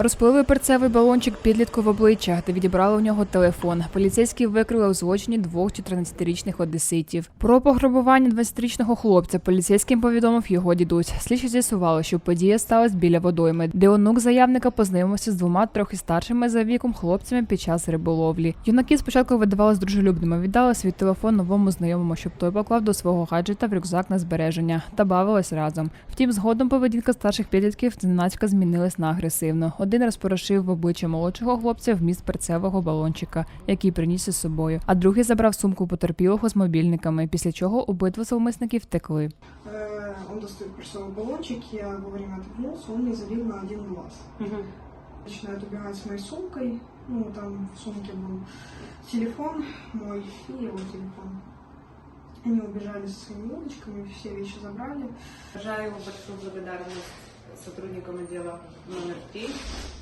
Розпилили перцевий балончик підлітку в обличчя та відібрали у нього телефон. Поліцейські викрили у злочині двох 14-річних одеситів. Про пограбування 20-річного хлопця поліцейським повідомив його дідусь. Слідчі з'ясували, що подія сталася біля водойми, де онук заявника познайомився з двома трохи старшими за віком хлопцями під час риболовлі. Юнаки спочатку видавались дружелюбними, віддали свій телефон новому знайомому, щоб той поклав до свого гаджета в рюкзак на збереження та бавились разом. Втім, згодом поведінка старших підлітків зненацька змінилась на агресивну Один розпорошив в обличчя молодшого хлопця вміст перцевого балончика, який приніс із собою, а другий забрав сумку потерпілого з мобільниками, після чого обидва зловмисники втекли. Э, Он достает перцовый баллончик, я вовремя отвернулся, он мне залил на один глаз. Начинает убегать с моей сумкой, ну, там в сумке был телефон мой и его телефон. Они убежали со своими удочками, все вещи забрали. Выражаю большую благодарность сотрудникам отдела номер 3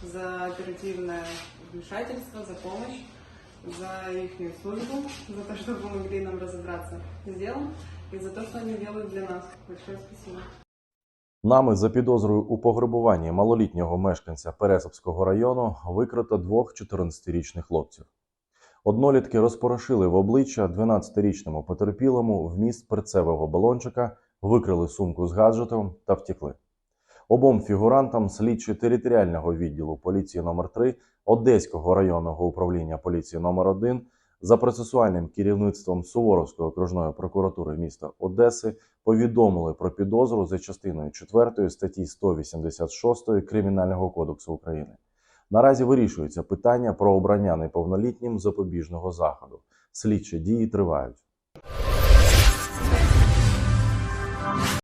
за оперативное вмешательство, за помощь, за их службу, за то, что помогли нам разобраться с делом и за то, что они делают для нас. Большое спасибо. Нами за підозрою у пограбуванні малолітнього мешканця Пересопського району викрито двох 14-річних хлопців. Однолітки розпорошили в обличчя 12-річному потерпілому вміст перцевого балончика, викрили сумку з гаджетом та втекли. Обом фігурантам слідчі територіального відділу поліції номер 3 Одеського районного управління поліції номер 1 за процесуальним керівництвом Суворовської окружної прокуратури міста Одеси повідомили про підозру за частиною 4 статті 186 Кримінального кодексу України. Наразі вирішується питання про обрання неповнолітнім запобіжного заходу. Слідчі дії тривають.